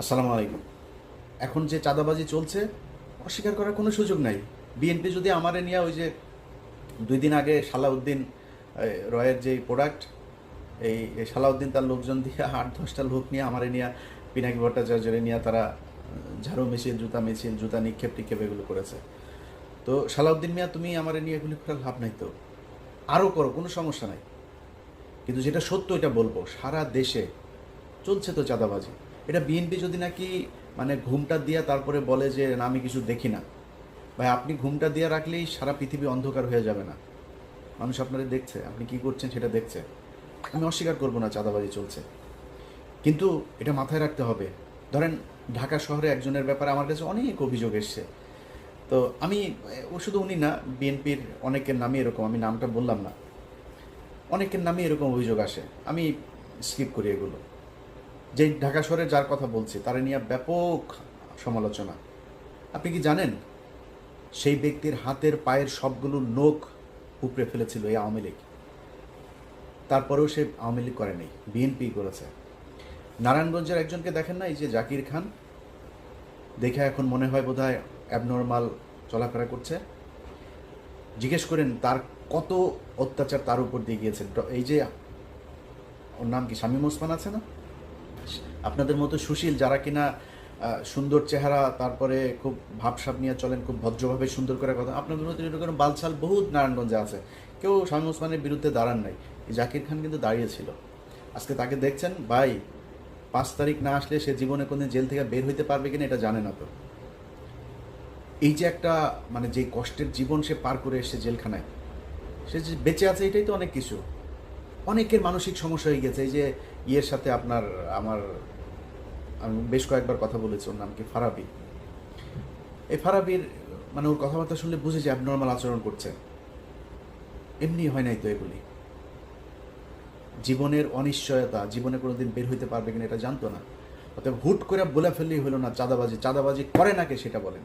আসসালামু আলাইকুম। এখন যে চাঁদাবাজি চলছে, অস্বীকার করার কোনো সুযোগ নাই। বিএনপি যদি আমারে নিয়ে ওই যে দুই দিন আগে সালাউদ্দিন রয়ের যে প্রোডাক্ট এই সালাউদ্দিন তার লোকজন দিয়ে আট, দশটা লোক নিয়ে আমারে নিয়ে, পিনাকি ভট্টাচার্যরে নিয়ে তারা ঝাড়ু মিছিল, জুতা মিছিল, জুতা নিক্ষেপ, টিক্ষেপ এগুলো করেছে। তো সালাউদ্দিন মিয়া, তুমি আমারে নিয়ে এগুলি করার লাভ নাই তো? আরও করো, কোনো সমস্যা নাই। কিন্তু যেটা সত্য, এটা বলব, সারা দেশে চলছে তো চাঁদাবাজি। এটা বিএনপি যদি নাকি মানে ঘুমটা দিয়ে তারপরে বলে যে, না, আমি কিছু দেখি না। ভাই, আপনি ঘুমটা দিয়ে রাখলেই সারা পৃথিবী অন্ধকার হয়ে যাবে না। মানুষ আপনাদের দেখছে, আপনি কি করছেন সেটা দেখছে। আমি অস্বীকার করব না, চাঁদাবাজি চলছে। কিন্তু এটা মাথায় রাখতে হবে। ধরেন, ঢাকা শহরে একজনের ব্যাপারে আমার কাছে অনেক অভিযোগ এসছে। তো আমি, ও শুধু উনি না বিএনপির অনেকের নামে এরকম, আমি নামটা বললাম না। অনেকের নামে এরকম অভিযোগ আসে। আমি স্কিপ করি এগুলো। যে ঢাকা শহরে যার কথা বলছি, তারা নিয়ে ব্যাপক সমালোচনা। আপনি কি জানেন, সেই ব্যক্তির হাতের পায়ের সবগুলো নখ উপড়ে ফেলেছিল এই আওয়ামী লীগ। তারপরেও সে আওয়ামী লীগ করেনি, বিএনপি করেছে। নারায়ণগঞ্জের একজনকে দেখেন না, এই যে জাকির খান? দেখে এখন মনে হয় বোধহয় অ্যাবনর্মাল চলাফেরা করছে। জিজ্ঞেস করেন, তার কত অত্যাচার তার উপর দিয়ে গিয়েছে? এই যে, ওর নাম কি শামীম ওসমান আছে না? আপনাদের মতো সুশীল যারা কিনা সুন্দর চেহারা, তারপরে খুব ভাবসাব নিয়ে চলেন, খুব ভদ্রভাবে সুন্দর করে কথা, আপনাদের মতো এরকম বালছাল বহুত নারায়ণগঞ্জে আছে। কেউ শামীম ওসমানের বিরুদ্ধে দাঁড়ান নাই। জাকির খান কিন্তু দাঁড়িয়েছিল আজকে তাকে দেখছেন, ভাই, পাঁচ তারিখ না আসলে সে জীবনে কোনো জেল থেকে বের হইতে পারবে কিনা এটা জানে না তো। এই যে একটা মানে যে কষ্টের জীবন সে পার করে এসেছে জেলখানায়, সে যে বেঁচে আছে এটাই তো অনেক কিছু। অনেকের মানসিক সমস্যা হয়ে গেছে। এই যে ইয়ের সাথে আপনার, আমার, আমি বেশ কয়েকবার কথা বলেছি ওর নাম কি ফারাবি। এই ফারাবির মানে ওর কথাবার্তা শুনলে বুঝে যে অ্যাবনর্মাল আচরণ করছে। এমনি হয় নাই তো এগুলি। জীবনের অনিশ্চয়তা, জীবনে কোনোদিন বের হইতে পারবে কিনা এটা জানতো না। অতএব হুট করে বলে ফেললেই হলো না, চাঁদাবাজি চাঁদাবাজি করে নাকি সেটা বলেন।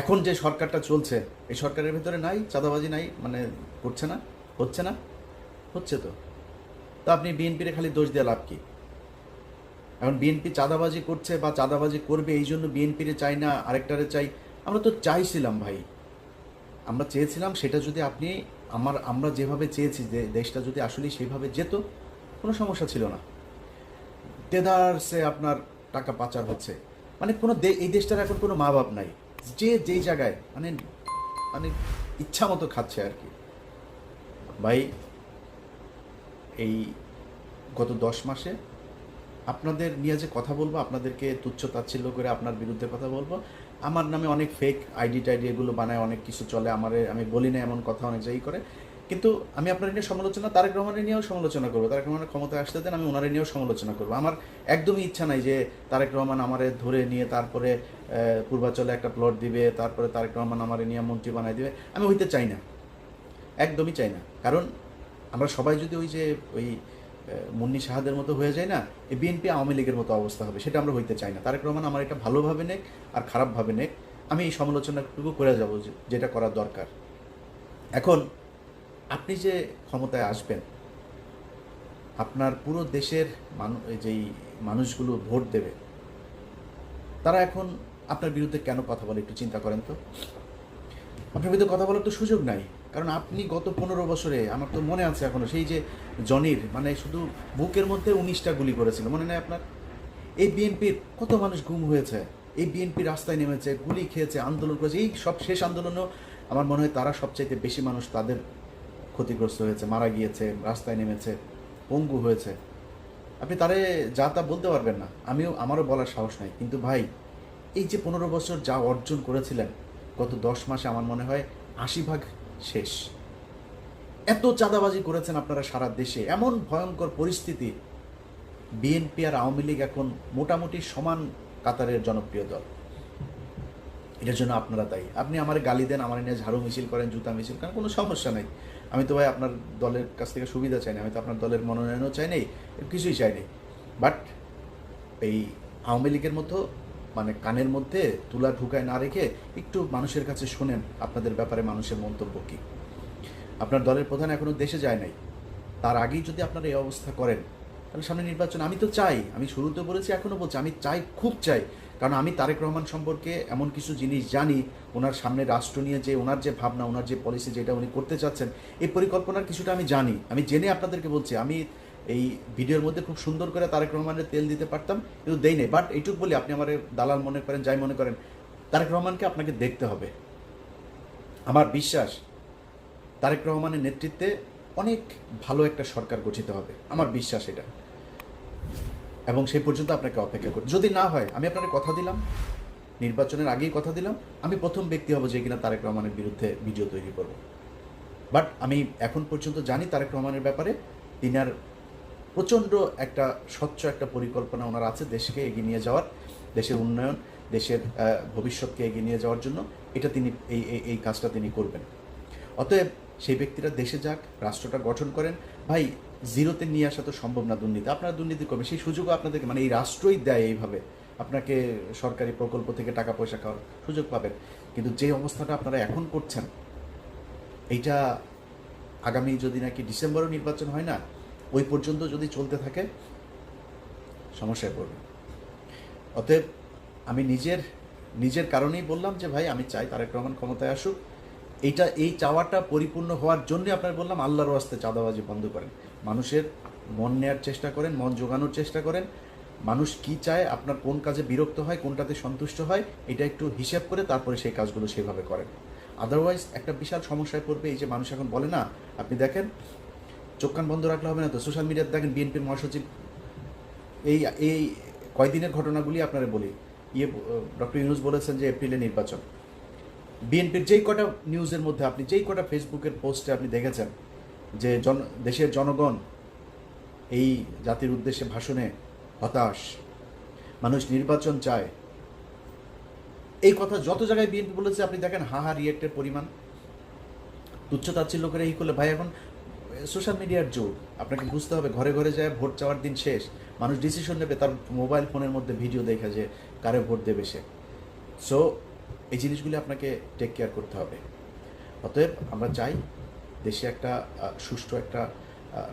এখন যে সরকারটা চলছে, এই সরকারের ভিতরে নাই, চাঁদাবাজি নাই মানে করছে না, হচ্ছে না। হচ্ছে তো। তো আপনি বিএনপির খালি দোষ দিয়ে লাভ কি? এখন বিএনপি চাঁদাবাজি করছে বা চাঁদাবাজি করবে, এই জন্য বিএনপির চাই না, আরেকটারে চাই। আমরা তো চাইছিলাম ভাই। আমরা চেয়েছিলাম সেটা যদি আপনি, আমার, আমরা যেভাবে চেয়েছি যে দেশটা যদি আসলে সেইভাবে যেত, কোনো সমস্যা ছিল না। দেদারসে আপনার টাকা পাচার হচ্ছে। মানে কোনো এই দেশটার এখন কোনো মা বাপ নাই। যে, যেই জায়গায় মানে মানে ইচ্ছা মতো খাচ্ছে আর কি। ভাই এই গত দশ মাসে আপনাদের নিয়ে যে কথা বলব, আপনাদেরকে তুচ্ছ তাচ্ছিল্য করে আপনার বিরুদ্ধে কথা বলব। আমার নামে অনেক ফেক আইডি টাইডি এগুলো বানায়, অনেক কিছু চলে, আমার, আমি বলি না এমন কথা অনেক জায়গায় করে। কিন্তু আমি আপনার নিয়ে সমালোচনা, তারেক রহমানের নিয়েও সমালোচনা করব। তারেক রহমানের ক্ষমতায় আসতে দেন, আমি ওনারে নিয়েও সমালোচনা করব। আমার একদমই ইচ্ছা নাই যে তারেক রহমান আমারে ধরে নিয়ে তারপরে পূর্বাচলে একটা প্লট দিবে, তারপরে তারেক রহমান আমারে নিয়ে মন্ত্রী বানায় দিবে। আমি হইতে চাই না। একদমই চাই না। কারণ আমরা সবাই যদি ওই যে ওই মুন্নি শাহাদের মতো হয়ে যায় না, এই বিএনপি আওয়ামী লীগের মতো অবস্থা হবে, সেটা আমরা হইতে চাই না। তারেক রহমান আমার এটা ভালোভাবে নেক আর খারাপভাবে নেক। আমি এই সমালোচনাটুকু করে যাব যেটা করার দরকার। এখন, আপনি যে ক্ষমতায় আসবেন, আপনার পুরো দেশের মানু যেই মানুষগুলো ভোট দেবে, তারা এখন আপনার বিরুদ্ধে কেন কথা বলে একটু চিন্তা করেন তো? আপনার বিরুদ্ধে কথা বলার তো সুযোগ নাই। কারণ আপনি গত পনেরো বছরে, আমার তো মনে আছে এখনও, সেই যে জনির মানে শুধু বুকের মধ্যে উনিশটা গুলি করেছিল, মনে নেই আপনার? এই বিএনপির কত মানুষ গুম হয়েছে, এই বিএনপি রাস্তায় নেমেছে, গুলি খেয়েছে, আন্দোলন করেছে, এই সব শেষ আন্দোলনেও আমার মনে হয় তারা সবচাইতে বেশি মানুষ তাদের ক্ষতিগ্রস্ত হয়েছে, মারা গিয়েছে, রাস্তায় নেমেছে, পঙ্গু হয়েছে। আপনি তারে যা তা বলতে পারবেন না, আমিও, আমারও বলার সাহস নাই, কিন্তু ভাই, এই যে পনেরো বছর যা অর্জন করেছিলেন, গত দশ মাসে আমার মনে হয় আশি ভাগ শেষ। এত চাঁদাবাজি করেছেন আপনারা সারা দেশে। এমন ভয়ঙ্কর পরিস্থিতি। বিএনপি আর আওয়ামী লীগ এখন মোটামুটি সমান কাতারের জনপ্রিয় দল। এটার জন্য আপনারা দায়ী। আপনি আমার গালি দেন, আমার নিয়ে ঝাড়ু মিছিল করেন, জুতা মিছিল করেন, কোনো সমস্যা নাই। আমি তো ভাই আপনার দলের কাছ থেকে সুবিধা চাই না, আমি তো আপনার দলের মনোনয়নও চাই নাই, কিছুই চাই নাই। বাট এই আওয়ামী লীগের মতো মানে কানের মধ্যে তুলা ঢুকায় না রেখে একটু মানুষের কাছে শোনেন আপনাদের ব্যাপারে মানুষের মন্তব্য কী। আপনার দলের প্রধান এখনও দেশে যায় নাই। তার আগেই যদি আপনারা এই অবস্থা করেন, তাহলে সামনে নির্বাচন আমি তো চাই। আমি শুরুতে বলেছি এখনও বলছি, আমি চাই, খুব চাই। কারণ আমি তারেক রহমান সম্পর্কে এমন কিছু জিনিস জানি, ওনার সামনে রাষ্ট্র নিয়ে যে, ওনার যে ভাবনা, ওনার যে পলিসি যেটা উনি করতে চাচ্ছেন, এই পরিকল্পনার কিছুটা আমি জানি। আমি জেনে আপনাদেরকে বলছি, আমি এই ভিডিওর মধ্যে খুব সুন্দর করে তারেক রহমানের তেল দিতে পারতাম, কিন্তু দেই নেই। বাট এইটুক বলি, আপনি আমার দালাল মনে করেন, যাই মনে করেন, তারেক রহমানকে আপনাকে দেখতে হবে। আমার বিশ্বাস, তারেক রহমানের নেতৃত্বে অনেক ভালো একটা সরকার গঠিত হবে। আমার বিশ্বাস এটা। এবং সেই পর্যন্ত আপনাকে অপেক্ষা করি যদি না হয়, আমি আপনাকে কথা দিলাম, নির্বাচনের আগেই কথা দিলাম, আমি প্রথম ব্যক্তি হব যে কিনা তারেক রহমানের বিরুদ্ধে ভিডিও তৈরি করব। বাট আমি এখন পর্যন্ত জানি তারেক রহমানের ব্যাপারে তিনার প্রচণ্ড একটা স্বচ্ছ একটা পরিকল্পনা ওনার আছে দেশকে এগিয়ে নিয়ে যাওয়ার, দেশের উন্নয়ন, দেশের ভবিষ্যৎকে এগিয়ে নিয়ে যাওয়ার জন্য এটা তিনি এই, এই- কাজটা তিনি করবেন। অতএব সেই ব্যক্তিরা দেশে যাক, রাষ্ট্রটা গঠন করেন। ভাই, জিরোতে নিয়ে আসা তো সম্ভব না দুর্নীতি। আপনারা দুর্নীতি করবেন, সেই সুযোগও আপনাদেরকে মানে এই রাষ্ট্রই দেয় এইভাবে। আপনাকে সরকারি প্রকল্প থেকে টাকা পয়সা খাওয়ার সুযোগ পাবেন। কিন্তু যে অবস্থাটা আপনারা এখন করছেন, এইটা আগামী যদি নাকি ডিসেম্বরও নির্বাচন হয় না ওই পর্যন্ত যদি চলতে থাকে, সমস্যায় পড়বে। অতএব আমি নিজের নিজের কারণেই বললাম যে, ভাই, আমি চাই তারেক রহমান ক্ষমতায় আসুক। এইটা, এই চাওয়াটা পরিপূর্ণ হওয়ার জন্য আপনার বললাম, আল্লাহর রাস্তে চাঁদাবাজি বন্ধ করেন। মানুষের মন নেয়ার চেষ্টা করেন, মন জোগানোর চেষ্টা করেন। মানুষ কি চায়, আপনার কোন কাজে বিরক্ত হয়, কোনটাতে সন্তুষ্ট হয়, এটা একটু হিসাব করে তারপরে সেই কাজগুলো সেভাবে করেন। আদারওয়াইজ একটা বিশাল সমস্যায় পড়বে। এই যে মানুষ এখন বলে না, আপনি দেখেন চোখ কান বন্ধ রাখলে হবে না তো? সোশ্যাল মিডিয়াতে দেখেন বিএনপির মহাসচিব, এই এই কয়দিনের ঘটনাগুলি আপনারা বলি। ইয়ে ডক্টর ইউনুস বলেছেন যে এপ্রিলে নির্বাচন। বিএনপির যেই কটা নিউজের মধ্যে, আপনি যেই কটা ফেসবুকের পোস্টে আপনি দেখেছেন যে জন, দেশের জনগণ এই জাতির উদ্দেশ্যে ভাষণে হতাশ, মানুষ নির্বাচন চায়, এই কথা যত জায়গায় বিএনপি বলেছে, আপনি দেখেন হা হা রিয়েক্টের পরিমাণ। তুচ্ছ তাচ্ছিল্য করে এই করলে, ভাই, এখন সোশ্যাল মিডিয়ার যুগ আপনাকে বুঝতে হবে, ঘরে ঘরে যায়, ভোট চাওয়ার দিন শেষ। মানুষ ডিসিশন নেবে, তার মোবাইল ফোনের মধ্যে ভিডিও দেখা যে কারে ভোট দেবে সে। সো এই জিনিসগুলি আপনাকে টেক কেয়ার করতে হবে। অতএব আমরা চাই দেশে একটা সুষ্ঠু একটা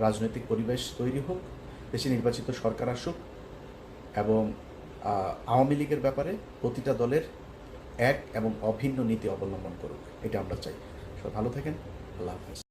রাজনৈতিক পরিবেশ তৈরি হোক, দেশে নির্বাচিত সরকার আসুক এবং আওয়ামী লীগের ব্যাপারে প্রতিটা দলের এক এবং অভিন্ন নীতি অবলম্বন করুক। এটা আমরা চাই। সব ভালো থাকেন। আল্লাহ হাফেজ।